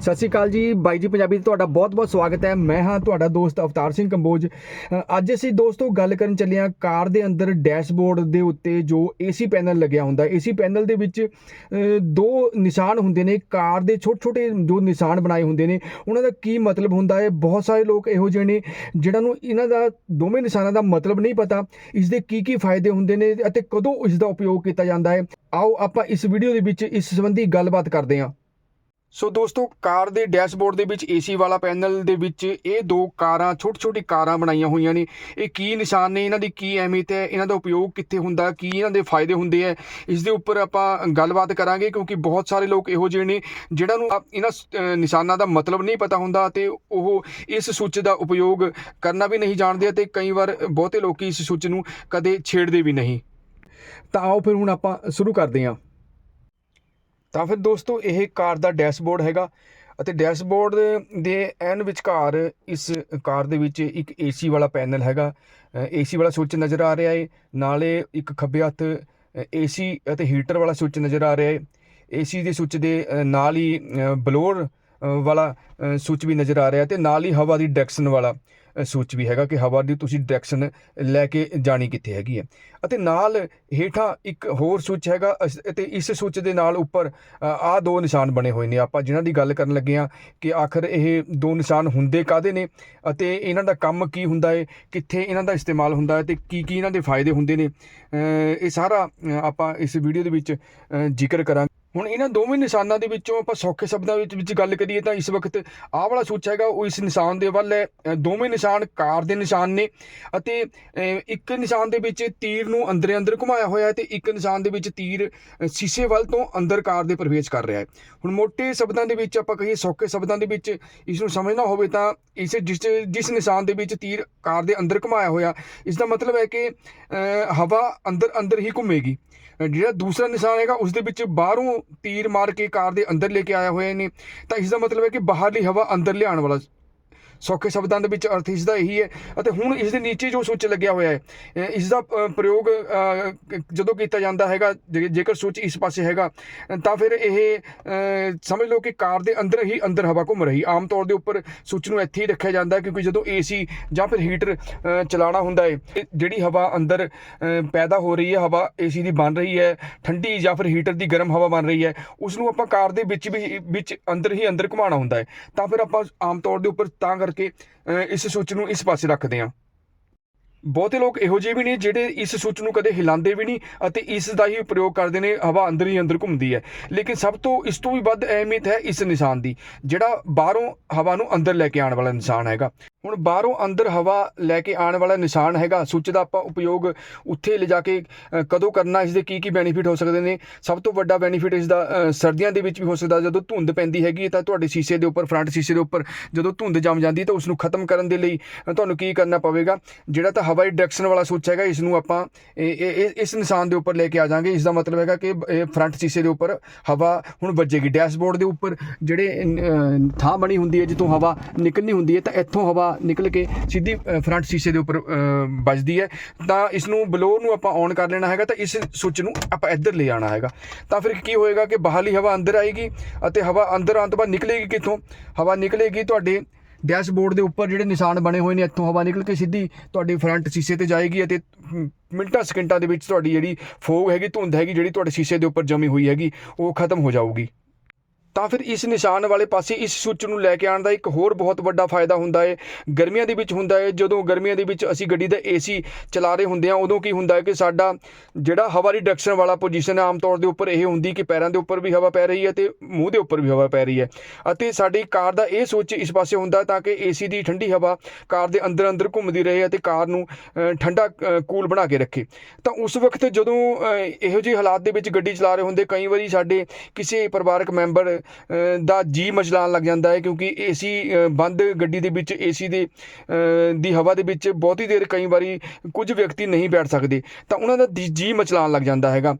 ਸਤਿ ਸ਼੍ਰੀ ਅਕਾਲ ਜੀ, ਬਾਈ ਜੀ ਪੰਜਾਬੀ ਤੇ ਤੁਹਾਡਾ ਬਹੁਤ-ਬਹੁਤ ਸਵਾਗਤ ਹੈ। ਮੈਂ ਹਾਂ ਤੁਹਾਡਾ ਦੋਸਤ ਅਵਤਾਰ ਸਿੰਘ ਕੰਬੋਜ। ਅੱਜ ਅਸੀਂ ਦੋਸਤੋ ਗੱਲ ਕਰਨ ਚੱਲੇ ਹਾਂ ਕਾਰ ਦੇ ਅੰਦਰ ਡੈਸ਼ਬੋਰਡ ਦੇ ਉੱਤੇ ਜੋ ਏਸੀ ਪੈਨਲ ਲੱਗਿਆ ਹੁੰਦਾ। ਏਸੀ ਪੈਨਲ ਦੇ ਵਿੱਚ ਦੋ ਨਿਸ਼ਾਨ ਹੁੰਦੇ ਨੇ। ਕਾਰ ਦੇ ਛੋਟੇ-ਛੋਟੇ ਜੋ ਨਿਸ਼ਾਨ ਬਣਾਏ ਹੁੰਦੇ ਨੇ, ਉਹਨਾਂ ਦਾ ਕੀ ਮਤਲਬ ਹੁੰਦਾ ਹੈ? ਬਹੁਤ ਸਾਰੇ ਲੋਕ ਇਹੋ ਜਿਹੇ ਨੇ ਜਿਹੜਾ ਨੂੰ ਇਹਨਾਂ ਦਾ, ਦੋਵੇਂ ਨਿਸ਼ਾਨਾਂ ਦਾ ਮਤਲਬ ਨਹੀਂ ਪਤਾ। ਇਸ ਦੇ ਕੀ ਕੀ ਫਾਇਦੇ ਹੁੰਦੇ ਨੇ ਅਤੇ ਕਦੋਂ ਇਸ ਦਾ ਉਪਯੋਗ ਕੀਤਾ ਜਾਂਦਾ ਹੈ? ਆਓ ਆਪਾਂ ਇਸ ਵੀਡੀਓ ਦੇ ਵਿੱਚ ਇਸ ਸੰਬੰਧੀ ਗੱਲਬਾਤ ਕਰਦੇ ਹਾਂ। ਸੋ ਦੋਸਤੋ, ਕਾਰ ਦੇ ਡੈਸ਼ਬੋਰਡ ਦੇ ਵਿੱਚ ਏਸੀ ਵਾਲਾ ਪੈਨਲ ਦੇ ਵਿੱਚ ਇਹ ਦੋ ਕਾਰਾਂ ਛੋਟੀ ਛੋਟੀ ਕਾਰਾਂ ਬਣਾਈਆਂ ਹੋਈਆਂ ਨੇ। ਇਹ ਕੀ ਨਿਸ਼ਾਨ ਨੇ, ਇਹਨਾਂ ਦੀ ਕੀ ਅਹਿਮੀਅਤ ਹੈ, ਇਹਨਾਂ ਦਾ ਉਪਯੋਗ ਕਿੱਥੇ ਹੁੰਦਾ, ਕੀ ਇਹਨਾਂ ਦੇ ਫਾਇਦੇ ਹੁੰਦੇ ਹੈ, ਇਸ ਦੇ ਉੱਪਰ ਆਪਾਂ ਗੱਲਬਾਤ ਕਰਾਂਗੇ, ਕਿਉਂਕਿ ਬਹੁਤ ਸਾਰੇ ਲੋਕ ਇਹੋ ਜਿਹੇ ਨੇ ਜਿਹੜਾ ਨੂੰ ਆ- ਇਹਨਾਂ ਨਿਸ਼ਾਨਾਂ ਦਾ ਮਤਲਬ ਨਹੀਂ ਪਤਾ ਹੁੰਦਾ ਤੇ ਉਹ ਇਸ ਸੁੱਚ ਦਾ ਉਪਯੋਗ ਕਰਨਾ ਵੀ ਨਹੀਂ ਜਾਣਦੇ ਤੇ ਕਈ ਵਾਰ ਬਹੁਤੇ ਲੋਕੀ ਇਸ ਸੁੱਚ ਨੂੰ ਕਦੇ ਛੇੜਦੇ ਵੀ ਨਹੀਂ। ਤਾਂ ਆਓ ਫਿਰ ਹੁਣ ਆਪਾਂ ਸ਼ੁਰੂ ਕਰਦੇ ਹਾਂ। ਤਾਂ ਫਿਰ ਦੋਸਤੋ, ਇਹ ਕਾਰ ਦਾ ਡੈਸ਼ਬੋਰਡ ਹੈਗਾ ਅਤੇ ਡੈਸ਼ਬੋਰਡ ਦੇ ਐਨ ਵਿਚਕਾਰ ਇਸ ਕਾਰ ਦੇ ਵਿੱਚ ਇੱਕ ਏਸੀ ਵਾਲਾ ਪੈਨਲ ਹੈਗਾ। ਏਸੀ ਵਾਲਾ ਸੁੱਚ ਨਜ਼ਰ ਆ ਰਿਹਾ ਹੈ ਨਾਲੇ ਇੱਕ ਖੱਬੇ ਹੱਥ ਏਸੀ ਅਤੇ ਹੀਟਰ ਵਾਲਾ ਸੁੱਚ ਨਜ਼ਰ ਆ ਰਿਹਾ ਹੈ ਏਸੀ ਦੇ ਸੁੱਚ ਦੇ ਨਾਲ ਹੀ ਬਲੋਰ ਵਾਲਾ ਅ, ਸੁੱਚ ਵੀ ਨਜ਼ਰ ਆ ਰਿਹਾ ਤੇ ਨਾਲ ਹੀ ਹਵਾ ਦੀ ਡਾਇਰੈਕਸ਼ਨ ਵਾਲਾ ਸੂਚ ਵੀ ਹੈਗਾ ਕਿ ਹਵਾ ਦੀ ਤੁਸੀਂ ਡਾਇਰੈਕਸ਼ਨ ਲੈ ਕੇ ਜਾਣੀ ਕਿੱਥੇ ਹੈਗੀ ਹੈ। ਅਤੇ ਨਾਲ ਹੇਠਾਂ ਇੱਕ ਹੋਰ ਸੁੱਚ ਹੈਗਾ ਅਸ- ਅਤੇ ਇਸ ਸੁੱਚ ਦੇ ਨਾਲ ਉੱਪਰ ਆ ਦੋ ਨਿਸ਼ਾਨ ਬਣੇ ਹੋਏ ਨੇ। ਆਪਾਂ ਜਿਨ੍ਹਾਂ ਦੀ ਗੱਲ ਕਰਨ ਲੱਗੇ ਆ ਕਿ ਆਖਰ ਇਹ ਦੋ ਨਿਸ਼ਾਨ ਹੁੰਦੇ ਕਾਦੇ ਨੇ ਅਤੇ ਇਹਨਾਂ ਦਾ ਕੰਮ ਕੀ ਹੁੰਦਾ ਹੈ ਕਿੱਥੇ ਇਹਨਾਂ ਦਾ ਇਸਤੇਮਾਲ ਹੁੰਦਾ ਹੈ ਤੇ ਕੀ ਕੀ ਇਹਨਾਂ ਦੇ ਫਾਇਦੇ ਹੁੰਦੇ ਨੇ। ਇਹ ਸਾਰਾ ਆਪਾਂ ਇਸ ਵੀਡੀਓ ਦੇ ਵਿੱਚ ਜ਼ਿਕਰ ਕਰਾਂਗੇ। ਹੁਣ ਇਹਨਾਂ ਦੋਵੇਂ ਨਿਸ਼ਾਨਾਂ ਦੇ ਵਿੱਚੋਂ ਆਪਾਂ ਸੌਖੇ ਸ਼ਬਦਾਂ ਵਿੱਚ ਵਿੱਚ ਗੱਲ ਕਰੀਏ ਤਾਂ ਇਸ ਵਕਤ ਆਹ ਵਾਲਾ ਸੁੱਚ ਹੈਗਾ, ਉਹ ਇਸ ਨਿਸ਼ਾਨ ਦੇ ਵੱਲ ਹੈ। ਦੋਵੇਂ ਨਿਸ਼ਾਨ ਕਾਰ ਦੇ ਨਿਸ਼ਾਨ ਨੇ ਅਤੇ ਇੱਕ ਨਿਸ਼ਾਨ ਦੇ ਵਿੱਚ ਤੀਰ ਨੂੰ ਅੰਦਰੇ ਅੰਦਰ ਘੁਮਾਇਆ ਹੋਇਆ ਹੈ ਤੇ ਇੱਕ ਨਿਸ਼ਾਨ ਦੇ ਵਿੱਚ ਤੀਰ ਸ਼ੀਸ਼ੇ ਵੱਲ ਤੋਂ ਅੰਦਰ ਕਾਰ ਦੇ ਪ੍ਰਵੇਸ਼ ਕਰ ਰਿਹਾ ਹੈ। ਹੁਣ ਮੋٹے ਸ਼ਬਦਾਂ ਦੇ ਵਿੱਚ ਆਪਾਂ ਕਹੀਏ, ਸੌਖੇ ਸ਼ਬਦਾਂ ਦੇ ਵਿੱਚ ਇਸ ਨੂੰ ਸਮਝਣਾ ਹੋਵੇ ਤਾਂ ਇਸ ਜਿਸ ਜਿਸ ਨਿਸ਼ਾਨ ਦੇ ਵਿੱਚ ਤੀਰ ਕਾਰ ਦੇ ਅੰਦਰ ਘੁਮਾਇਆ ਹੋਇਆ, ਇਸ ਦਾ ਮਤਲਬ ਹੈ ਕਿ ਹਵਾ ਅੰਦਰ ਅੰਦਰ ਹੀ ਘੁੰਮੇਗੀ। ਜਿਹੜਾ ਦੂਸਰਾ ਨਿਸ਼ਾਨ ਹੈਗਾ, ਉਸ ਦੇ ਵਿੱਚ ਬਾਹਰੋਂ ਤੀਰ ਮਾਰ ਕੇ ਕਾਰ ਦੇ ਅੰਦਰ ਲੈ ਕੇ ਆਇਆ ਹੋਇਆ ਨੇ ਤਾਂ ਇਸ ਦਾ ਮਤਲਬ ਹੈ ਕਿ ਬਾਹਰਲੀ ਹਵਾ ਅੰਦਰ ਲਿਆਉਣ ਵਾਲਾ ਸੌਖੇ ਸ਼ਬਦਾਂ ਦੇ ਵਿੱਚ ਅਰਥ ਇਸ ਦਾ ਇਹੀ ਹੈ ਅਤੇ ਹੁਣ ਇਸ ਦੇ ਨੀਚੇ ਜੋ ਸੁੱਚ ਲੱਗਿਆ ਹੋਇਆ ਹੈ ਅ, ਇਸ ਦਾ ਪ੍ਰਯੋਗ ਜਦੋਂ ਕੀਤਾ ਜਾਂਦਾ ਹੈਗਾ ਜੇਕਰ ਸੁੱਚ ਇਸ ਪਾਸੇ ਹੈਗਾ ਤਾਂ ਫਿਰ ਇਹ ਸਮਝ ਲਓ ਕਿ ਕਾਰ ਦੇ ਅੰਦਰ ਹੀ ਅੰਦਰ ਹਵਾ ਘੁੰਮ ਰਹੀ ਆਮ ਤੌਰ ਦੇ ਉੱਪਰ ਸੁੱਚ ਨੂੰ ਇੱਥੇ ਹੀ ਰੱਖਿਆ ਜਾਂਦਾ ਕਿਉਂਕਿ ਜਦੋਂ ਏਸੀ ਜਾਂ ਫਿਰ ਹੀਟਰ ਅ, ਚਲਾਉਣਾ ਹੁੰਦਾ ਹੈ ਇਹ ਜਿਹੜੀ ਹਵਾ ਅੰਦਰ ਪੈਦਾ ਹੋ ਰਹੀ ਹੈ ਹਵਾ ਏਸੀ ਦੀ ਬਣ ਰਹੀ ਹੈ ਠੰਡੀ ਜਾਂ ਫਿਰ ਹੀਟਰ ਦੀ ਗਰਮ ਹਵਾ ਬਣ ਰਹੀ ਹੈ ਉਸ ਨੂੰ ਆਪਾਂ ਕਾਰ ਦੇ ਵਿੱਚ ਵੀ ਵਿੱਚ ਅੰਦਰ ਹੀ ਅੰਦਰ ਘੁਮਾਉਣਾ ਹੁੰਦਾ ਹੈ ਤਾਂ ਫਿਰ ਆਪਾਂ ਆਮ ਤੌਰ ਦੇ ਉੱਪਰ ਤਾਂ ਕਰਕੇ ਇਸ ਸੁੱਚ ਨੂੰ ਇਸ ਪਾਸੇ ਰੱਖਦੇ ਹਾਂ। ਬਹੁਤੇ ਲੋਕ ਇਹੋ ਜਿਹੇ ਵੀ ਨੇ ਜਿਹੜੇ ਇਸ ਸੁੱਚ ਨੂੰ ਕਦੇ ਹਿਲਾਉਂਦੇ ਵੀ ਨਹੀਂ ਅਤੇ ਇਸ ਦਾ ਹੀ ਪ੍ਰਯੋਗ ਕਰਦੇ ਨੇ, ਹਵਾ ਅੰਦਰ ਹੀ ਅੰਦਰ ਘੁੰਮਦੀ ਹੈ। ਲੇਕਿਨ ਸਭ ਤੋਂ ਇਸ ਤੋਂ ਵੀ ਵੱਧ ਅਹਿਮੀਅਤ ਹੈ ਇਸ ਨਿਸ਼ਾਨ ਦੀ, ਜਿਹੜਾ ਬਾਹਰੋਂ ਹਵਾ ਨੂੰ ਅੰਦਰ ਲੈ ਕੇ ਆਉਣ ਵਾਲਾ ਨਿਸ਼ਾਨ ਹੈਗਾ। ਹੁਣ ਬਾਹਰੋਂ ਅੰਦਰ ਹਵਾ ਲੈ ਕੇ ਆਉਣ ਵਾਲਾ ਨਿਸ਼ਾਨ ਹੈਗਾ ਸੁੱਚ ਦਾ ਆਪਾਂ ਉਪਯੋਗ ਉੱਥੇ ਲਿਜਾ ਕੇ ਕਦੋਂ ਕਰਨਾ ਇਸ ਦੇ ਕੀ ਕੀ ਬੈਨੀਫਿਟ ਹੋ ਸਕਦੇ ਨੇ? ਸਭ ਤੋਂ ਵੱਡਾ ਬੈਨੀਫਿਟ ਇਸ ਦਾ ਸਰਦੀਆਂ ਦੇ ਵਿੱਚ ਵੀ ਹੋ ਸਕਦਾ, ਜਦੋਂ ਧੁੰਦ ਪੈਂਦੀ ਹੈਗੀ ਹੈ ਤਾਂ ਤੁਹਾਡੇ ਸ਼ੀਸ਼ੇ ਦੇ ਉੱਪਰ ਫਰੰਟ ਸ਼ੀਸ਼ੇ ਦੇ ਉੱਪਰ ਜਦੋਂ ਧੁੰਦ ਜੰਮ ਜਾਂਦੀ, ਤਾਂ ਉਸ ਨੂੰ ਖਤਮ ਕਰਨ ਦੇ ਲਈ ਤੁਹਾਨੂੰ ਕੀ ਕਰਨਾ ਪਵੇਗਾ? ਜਿਹੜਾ ਤਾਂ ਹਵਾਈ ਡਾਇਰੈਕਸ਼ਨ ਵਾਲਾ ਸੁੱਚ ਹੈਗਾ ਇਸ ਨੂੰ ਆਪਾਂ, ਇਹ- ਇਹ- ਇਸ ਨਿਸ਼ਾਨ ਦੇ ਉੱਪਰ ਲੈ ਕੇ ਆ ਜਾਾਂਗੇ। ਇਸ ਦਾ ਮਤਲਬ ਹੈਗਾ ਕਿ ਇਹ ਫਰੰਟ ਸ਼ੀਸ਼ੇ ਦੇ ਉੱਪਰ ਹਵਾ ਹੁਣ ਵੱਜੇਗੀ। ਡੈਸ਼ਬੋਰਡ ਦੇ ਉੱਪਰ ਜਿਹੜੇ ਥਾਂ ਬਣੀ ਹੁੰਦੀ ਹੈ, ਜਿੱਥੋਂ ਹਵਾ ਨਿਕਲਣੀ ਹੁੰਦੀ ਹੈ, ਤਾਂ ਇੱਥੋਂ ਹਵਾ ਨਿਕਲ ਕੇ ਸਿੱਧੀ ਫਰੰਟ ਸ਼ੀਸ਼ੇ ਦੇ ਉੱਪਰ ਅ, ਵੱਜਦੀ ਹੈ। ਤਾਂ ਇਸ ਨੂੰ ਬਲੋਰ ਨੂੰ ਆਪਾਂ ਔਨ ਕਰ ਲੈਣਾ ਹੈਗਾ ਤਾਂ ਇਸ ਸੁੱਚ ਨੂੰ ਆਪਾਂ ਇੱਧਰ ਲੈ ਆਣਾ ਹੈਗਾ। ਤਾਂ ਫਿਰ ਕੀ ਹੋਏਗਾ ਕਿ ਬਾਹਰਲੀ ਹਵਾ ਅੰਦਰ ਆਏਗੀ ਅਤੇ ਹਵਾ ਅੰਦਰ ਆਉਣ ਤੋਂ ਬਾਅਦ ਨਿਕਲੇਗੀ ਕਿੱਥੋਂ? ਹਵਾ ਨਿਕਲੇਗੀ ਤੁਹਾਡੇ ਡੈਸ਼ਬੋਰਡ ਦੇ ਉੱਪਰ ਜਿਹੜੇ ਨਿਸ਼ਾਨ ਬਣੇ ਹੋਏ ਨੇ ਇੱਥੋਂ ਹਵਾ ਨਿਕਲ ਕੇ ਸਿੱਧੀ ਤੁਹਾਡੀ ਫਰੰਟ ਸ਼ੀਸ਼ੇ ਤੇ ਜਾਏਗੀ ਅਤੇ ਮਿੰਟਾਂ ਸਕਿੰਟਾਂ ਦੇ ਵਿੱਚ ਤੁਹਾਡੀ ਜਿਹੜੀ ਫੋਗ ਹੈਗੀ ਧੁੰਦ ਹੈਗੀ ਜਿਹੜੀ ਤੁਹਾਡੇ ਸ਼ੀਸ਼ੇ ਦੇ ਉੱਪਰ ਜਮੀ ਹੋਈ ਹੈਗੀ ਉਹ ਖਤਮ ਹੋ ਜਾਊਗੀ। ਤਾਂ ਫਿਰ ਇਸ ਨਿਸ਼ਾਨ ਵਾਲੇ ਪਾਸੇ ਇਸ ਸੁੱਚ ਨੂੰ ਲੈ ਕੇ ਆਉਣ ਦਾ ਇੱਕ ਹੋਰ ਬਹੁਤ ਵੱਡਾ ਫਾਇਦਾ ਹੁੰਦਾ ਹੈ ਗਰਮੀਆਂ ਦੇ ਵਿੱਚ ਹੁੰਦਾ ਹੈ ਜਦੋਂ ਗਰਮੀਆਂ ਦੇ ਵਿੱਚ ਅਸੀਂ ਗੱਡੀ ਦਾ ਏਸੀ ਚਲਾ ਰਹੇ ਹੁੰਦੇ ਹਾਂ, ਉਦੋਂ ਕੀ ਹੁੰਦਾ ਹੈ ਕਿ ਸਾਡਾ ਜਿਹੜਾ ਹਵਾ ਦੀ ਡਾਇਰੈਕਸ਼ਨ ਵਾਲਾ ਪੋਜੀਸ਼ਨ ਹੈ ਆਮ ਤੌਰ ਦੇ ਉੱਪਰ ਇਹ ਹੁੰਦੀ ਕਿ ਪੈਰਾਂ ਦੇ ਉੱਪਰ ਵੀ ਹਵਾ ਪੈ ਰਹੀ ਹੈ ਤੇ ਮੂੰਹ ਦੇ ਉੱਪਰ ਵੀ ਹਵਾ ਪੈ ਰਹੀ ਹੈ। ਅਤੇ ਸਾਡੀ ਕਾਰ ਦਾ ਇਹ ਸੁੱਚ ਇਸ ਪਾਸੇ ਹੁੰਦਾ ਤਾਂ ਕਿ ਏਸੀ ਦੀ ਠੰਡੀ ਹਵਾ ਕਾਰ ਦੇ ਅੰਦਰ ਅੰਦਰ ਘੁੰਮਦੀ ਰਹੇ ਅਤੇ ਕਾਰ ਨੂੰ ਠੰਡਾ ਕੂਲ ਬਣਾ ਕੇ ਰੱਖੇ। ਤਾਂ ਉਸ ਵਕਤ ਜਦੋਂ ਇਹੋ ਜਿਹੇ ਹਾਲਾਤ ਦੇ ਵਿੱਚ ਗੱਡੀ ਚਲਾ ਰਹੇ ਹੁੰਦੇ, ਕਈ ਵਾਰੀ ਸਾਡੇ ਕਿਸੇ ਪਰਿਵਾਰਕ ਮੈਂਬਰ ਦਾ ਜੀ ਮਚਲਾਉਣ ਲੱਗ ਜਾਂਦਾ ਹੈ ਕਿਉਂਕਿ ਏਸੀ ਬੰਦ ਗੱਡੀ ਦੇ ਵਿੱਚ, ਏਸੀ ਦੇ ਦੀ ਹਵਾ ਦੇ ਵਿੱਚ ਬਹੁਤੀ ਦੇਰ ਕਈ ਵਾਰੀ ਕੁਝ ਵਿਅਕਤੀ ਨਹੀਂ ਬੈਠ ਸਕਦੇ। ਤਾਂ ਉਹਨਾਂ ਦਾ ਦੀ- ਜੀ ਮਚਲਾਉਣ ਲੱਗ ਜਾਂਦਾ ਹੈਗਾ।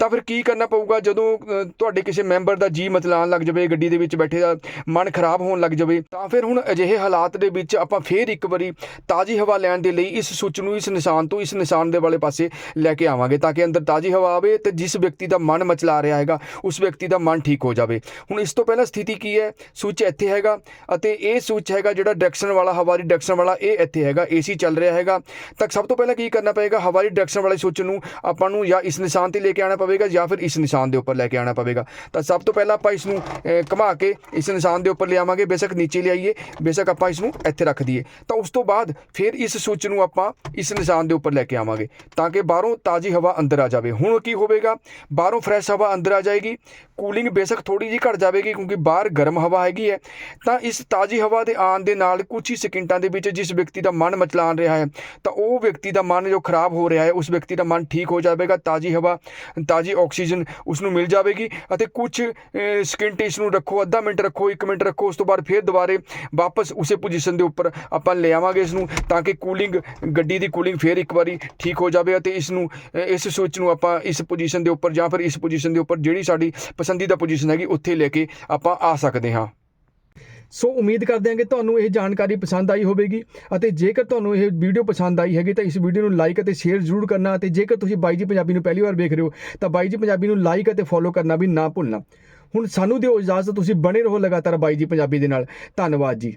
ਤਾਂ ਫਿਰ ਕੀ ਕਰਨਾ ਪਊਗਾ? ਜਦੋਂ ਤੁਹਾਡੇ ਕਿਸੇ ਮੈਂਬਰ ਦਾ ਜੀ ਮਚਲਾਉਣ ਲੱਗ ਜਾਵੇ, ਗੱਡੀ ਦੇ ਵਿੱਚ ਬੈਠੇ ਦਾ ਮਨ ਖਰਾਬ ਹੋਣ ਲੱਗ ਜਾਵੇ, ਤਾਂ ਫਿਰ ਹੁਣ ਅਜਿਹੇ ਹਾਲਾਤ ਦੇ ਵਿੱਚ ਆਪਾਂ ਫੇਰ ਇੱਕ ਵਾਰੀ ਤਾਜ਼ੀ ਹਵਾ ਲੈਣ ਦੇ ਲਈ ਇਸ ਸੁੱਚ ਨੂੰ, ਇਸ ਨਿਸ਼ਾਨ ਤੋਂ, ਇਸ ਨਿਸ਼ਾਨ ਦੇ ਵਾਲੇ ਪਾਸੇ ਲੈ ਕੇ ਆਵਾਂਗੇ, ਤਾਂ ਕਿ ਅੰਦਰ ਤਾਜ਼ੀ ਹਵਾ ਆਵੇ ਤੇ ਜਿਸ ਵਿਅਕਤੀ ਦਾ ਮਨ ਮਚਲਾ ਰਿਹਾ ਹੈਗਾ, ਉਸ ਵਿਅਕਤੀ ਦਾ ਮਨ ਠੀਕ ਹੋ ਜਾਵੇ। ਹੁਣ ਇਸ ਤੋਂ ਪਹਿਲਾਂ ਸਥਿਤੀ ਕੀ ਹੈ? ਸੁੱਚ ਇੱਥੇ ਹੈਗਾ ਅਤੇ ਇਹ ਸੁੱਚ ਹੈਗਾ ਜਿਹੜਾ ਡਾਇਰੈਕਸ਼ਨ ਵਾਲਾ, ਹਵਾਰੀ ਡਾਇਰੈਕਸ਼ਨ ਵਾਲਾ, ਇਹ ਇੱਥੇ ਹੈਗਾ, ਏਸੀ ਚੱਲ ਰਿਹਾ ਹੈਗਾ। ਤਾਂ ਸਭ ਤੋਂ ਪਹਿਲਾਂ ਕੀ ਕਰਨਾ ਪਏਗਾ? ਹਵਾਰੀ ਡਾਇਰੈਕਸ਼ਨ ਵਾਲੇ ਸੁੱਚ ਨੂੰ ਆਪਾਂ ਨੂੰ ਜਾਂ ਇਸ ਨਿਸ਼ਾਨ ਤੇ ਲੈ ਕੇ ਆਉਣਾ ਪਵੇਗਾ ਜਾਂ ਫਿਰ ਇਸ ਨਿਸ਼ਾਨ ਦੇ ਉੱਪਰ ਲੈ ਕੇ ਆਉਣਾ ਪਵੇਗਾ। ਤਾਂ ਸਭ ਤੋਂ ਪਹਿਲਾਂ ਆਪਾਂ ਇਸ ਨੂੰ ਘੁਮਾ ਕੇ ਇਸ ਨਿਸ਼ਾਨ ਦੇ ਉੱਪਰ ਲਿਆਵਾਂਗੇ। ਬੇਸ਼ੱਕ ਨੀਚੇ ਲਿਆਈਏ, ਬੇਸ਼ੱਕ ਆਪਾਂ ਇਸ ਨੂੰ ਇੱਥੇ ਰੱਖ ਦਈਏ। ਤਾਂ ਉਸ ਤੋਂ ਬਾਅਦ ਫਿਰ ਇਸ ਸੁੱਚ ਨੂੰ ਆਪਾਂ ਇਸ ਨਿਸ਼ਾਨ ਦੇ ਉੱਪਰ ਲੈ ਕੇ ਆਵਾਂਗੇ ਤਾਂ ਕਿ ਬਾਹਰੋਂ ਤਾਜ਼ੀ ਹਵਾ ਅੰਦਰ ਆ ਜਾਵੇ। ਹੁਣ ਕੀ ਹੋਵੇਗਾ? ਬਾਹਰੋਂ ਫਰੈਸ਼ ਹਵਾ ਅੰਦਰ ਆ ਜਾਏਗੀ। ਕੂਲਿੰਗ ਬੇਸ਼ੱਕ ਥੋੜੀ ਜਿਹੀ ਘਟ ਜਾਵੇਗੀ ਕਿਉਂਕਿ ਬਾਹਰ ਗਰਮ ਹਵਾ ਹੈਗੀ ਹੈ, ਤਾਂ ਇਸ ਤਾਜ਼ੀ ਹਵਾ ਦੇ ਆਉਣ ਦੇ ਨਾਲ ਕੁਝ ਹੀ ਸਕਿੰਟਾਂ ਦੇ ਵਿੱਚ ਜਿਸ ਵਿਅਕਤੀ ਦਾ ਮਨ ਮਚਲਾਣ ਰਿਹਾ ਹੈ, ਤਾਂ ਉਹ ਵਿਅਕਤੀ ਦਾ ਮਨ ਜੋ ਖਰਾਬ ਹੋ ਰਿਹਾ ਹੈ, ਉਸ ਵਿਅਕਤੀ ਦਾ ਮਨ ਠੀਕ ਹੋ ਜਾਵੇਗਾ, ਤਾਜ਼ੀ ਹਵਾ, ਤਾਜ਼ੀ ਆਕਸੀਜਨ ਉਸ ਨੂੰ ਮਿਲ ਜਾਵੇਗੀ ਅਤੇ ਕੁਝ ਸਕਿੰਟ ਇਸ ਨੂੰ ਰੱਖੋ, ਅੱਧਾ ਮਿੰਟ ਰੱਖੋ 1 ਮਿੰਟ ਰੱਖੋ, ਉਸ ਤੋਂ ਬਾਅਦ ਫਿਰ ਦੁਬਾਰੇ ਵਾਪਸ ਉਸੇ ਪੋਜੀਸ਼ਨ ਦੇ ਉੱਪਰ ਆਪਾਂ ਲੈ ਆਵਾਂਗੇ ਇਸ ਨੂੰ, ਤਾਂ ਕਿ ਕੂਲਿੰਗ ਗੱਡੀ ਦੀ ਕੂਲਿੰਗ ਫਿਰ ਇੱਕ ਵਾਰੀ ਠੀਕ ਹੋ ਜਾਵੇ ਅਤੇ ਇਸ ਨੂੰ ਇਸ ਸਵਿਚ ਨੂੰ ਆਪਾਂ ਇਸ ਪੋਜੀਸ਼ਨ ਦੇ ਉੱਪਰ ਜਾਂ ਫਿਰ ਇਸ ਪੋਜੀਸ਼ਨ ਦੇ ਉੱਪਰ ਜਿਹੜੀ ਸਾਡੀ ਪਸੰਦੀਦਾ ਪੋਜੀਸ਼ਨ ਹੈਗੀ, ਉੱਥੇ ਲੈ ਕੇ ਆਪਾਂ ਆ ਸਕਦੇ ਹਾਂ। ਸੋ ਉਮੀਦ ਕਰਦੇ ਹਾਂ ਕਿ ਤੁਹਾਨੂੰ ਇਹ ਜਾਣਕਾਰੀ ਪਸੰਦ ਆਈ ਹੋਵੇਗੀ ਅਤੇ ਜੇਕਰ ਤੁਹਾਨੂੰ ਇਹ ਵੀਡੀਓ ਪਸੰਦ ਆਈ ਹੈਗੀ ਤਾਂ ਇਸ ਵੀਡੀਓ ਨੂੰ ਲਾਈਕ ਅਤੇ ਸ਼ੇਅਰ ਜ਼ਰੂਰ ਕਰਨਾ ਅਤੇ ਜੇਕਰ ਤੁਸੀਂ ਬਾਈ ਜੀ ਪੰਜਾਬੀ ਨੂੰ ਪਹਿਲੀ ਵਾਰ ਵੇਖ ਰਹੇ ਹੋ ਤਾਂ ਬਾਈ ਜੀ ਪੰਜਾਬੀ ਨੂੰ ਲਾਈਕ ਅਤੇ ਫੋਲੋ ਕਰਨਾ ਵੀ ਨਾ ਭੁੱਲਣਾ। ਹੁਣ ਸਾਨੂੰ ਦਿਓ ਇਜਾਜ਼ਤ, ਤੁਸੀਂ ਬਣੇ ਰਹੋ ਲਗਾਤਾਰ ਬਾਈ ਜੀ ਪੰਜਾਬੀ ਦੇ ਨਾਲ। ਧੰਨਵਾਦ ਜੀ।